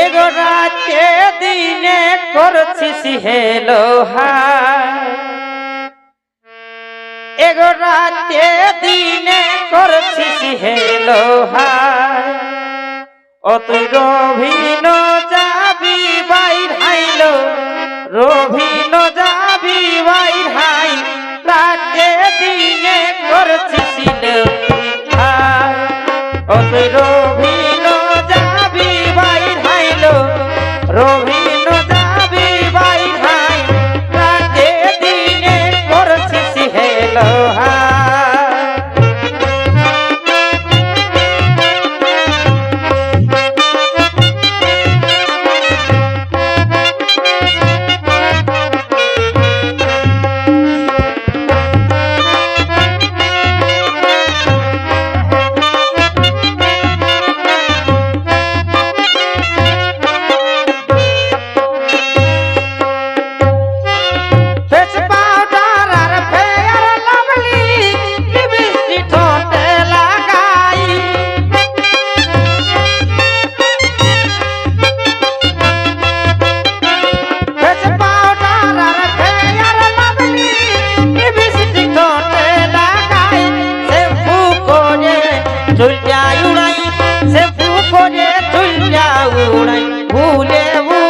এগো রাতে দিনে করছিস হেলো এগো রাতে দিনে করছিস হেলো ও তুই রবিনা ભૂલ્યા ઉડાય ભૂલે